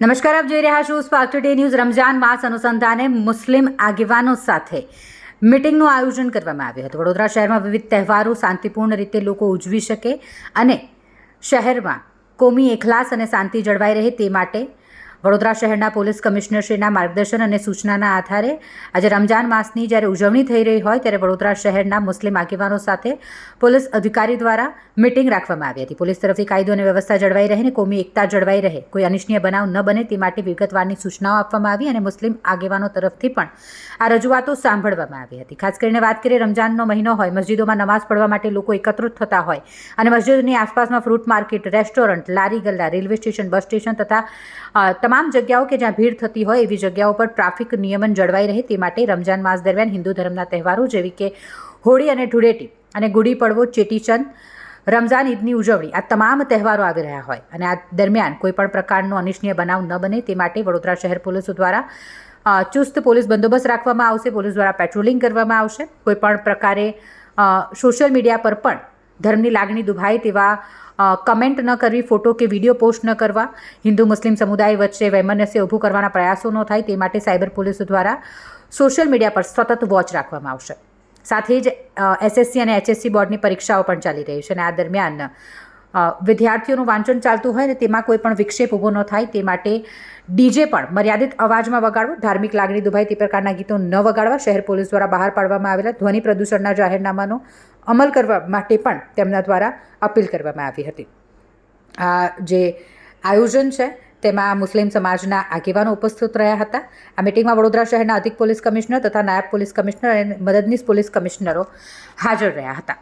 નમસ્કાર, આપ જોઈ રહ્યા છો સ્પાર્ક ટુડે ન્યૂઝ રમજાન માસ અનુસંધાને મુસ્લિમ આગેવાનો સાથે મિટિંગનું આયોજન કરવામાં આવ્યું હતું. વડોદરા શહેરમાં વિવિધ તહેવારો શાંતિપૂર્ણ રીતે લોકો ઉજવી શકે અને શહેરમાં કોમી એખલાસ અને શાંતિ જળવાઈ રહે તે માટે વડોદરા શહેરના પોલીસ કમિશનરશ્રીના માર્ગદર્શન અને સૂચનાના આધારે આજે રમજાન માસની જ્યારે ઉજવણી થઈ રહી હોય ત્યારે વડોદરા શહેરના મુસ્લિમ આગેવાનો સાથે પોલીસ અધિકારી દ્વારા મિટિંગ રાખવામાં આવી હતી. પોલીસ તરફથી કાયદો અને વ્યવસ્થા જળવાઈ રહે અને કોમી એકતા જળવાઈ રહે. કોઈ અનિચ્છનીય બનાવ ન બને તે માટે વિગતવારની સૂચનાઓ આપવામાં આવી અને મુસ્લિમ આગેવાનો તરફથી પણ આ રજૂઆતો સાંભળવામાં આવી હતી. ખાસ કરીને વાત કરીએ રમજાનનો મહિનો હોય, મસ્જિદોમાં નમાઝ પડવા માટે લોકો એકત્રિત થતા હોય અને મસ્જિદની આસપાસમાં ફ્રૂટ માર્કેટ, રેસ્ટોરન્ટ, લારી ગલ્લા, રેલવે સ્ટેશન, બસ સ્ટેશન તથા તમામ જગ્યાઓ કે જ્યાં ભીડ થતી હોય એવી જગ્યાઓ પર ટ્રાફિક નિયમન જળવાઈ રહે તે માટે રમજાન માસ દરમિયાન હિન્દુ ધર્મના તહેવારો જેવી કે હોળી અને ધૂળેટી અને ગુડી પડવો, ચેટીચંદ, રમઝાન, ઈદની ઉજવણી આ તમામ તહેવારો આવી રહ્યા હોય અને આ દરમિયાન કોઈપણ પ્રકારનો અનિચ્છનીય બનાવ ન બને તે માટે વડોદરા શહેર પોલીસ દ્વારા ચુસ્ત પોલીસ બંદોબસ્ત રાખવામાં આવશે, પોલીસ દ્વારા પેટ્રોલિંગ કરવામાં આવશે. કોઈપણ પ્રકારે સોશિયલ મીડિયા પર પણ ધર્મની લાગણી દુભાય તેવા કમેન્ટ ન કરવી ફોટો કે વીડિયો પોસ્ટ ન કરવા. હિન્દુ મુસ્લિમ સમુદાય વચ્ચે વૈમનસ્ય ઊભું કરવાના પ્રયાસો ન થાય તે માટે સાયબર પોલીસ દ્વારા સોશિયલ મીડિયા પર સતત વોચ રાખવામાં આવશે. સાથે જ એસએસસી અને એચએસસી બોર્ડની પરીક્ષાઓ પણ ચાલી રહી છે અને આ દરમિયાન વિદ્યાર્થીઓનું વાંચન ચાલતું હોય ને તેમાં કોઈ પણ વિક્ષેપ ઊભો ન થાય તે માટે ડીજે પણ મર્યાદિત અવાજમાં વગાડવું, ધાર્મિક લાગણી દુભાય તે પ્રકારના ગીતો ન વગાડવા શહેર પોલીસ દ્વારા બહાર પાડવામાં આવેલા ધ્વનિ પ્રદૂષણના જાહેરનામાનો અમલ કરવા માટે પણ તેમના દ્વારા અપીલ કરવામાં આવી હતી. આ જે આયોજન છે, તેમાં મુસ્લિમ સમાજના આગેવાનો ઉપસ્થિત રહ્યા હતા. આ મિટિંગમાં વડોદરા શહેરના અધિક પોલીસ કમિશનર તથા નાયબ પોલીસ કમિશનર અને મદદનીશ પોલીસ કમિશનરો હાજર રહ્યા હતા.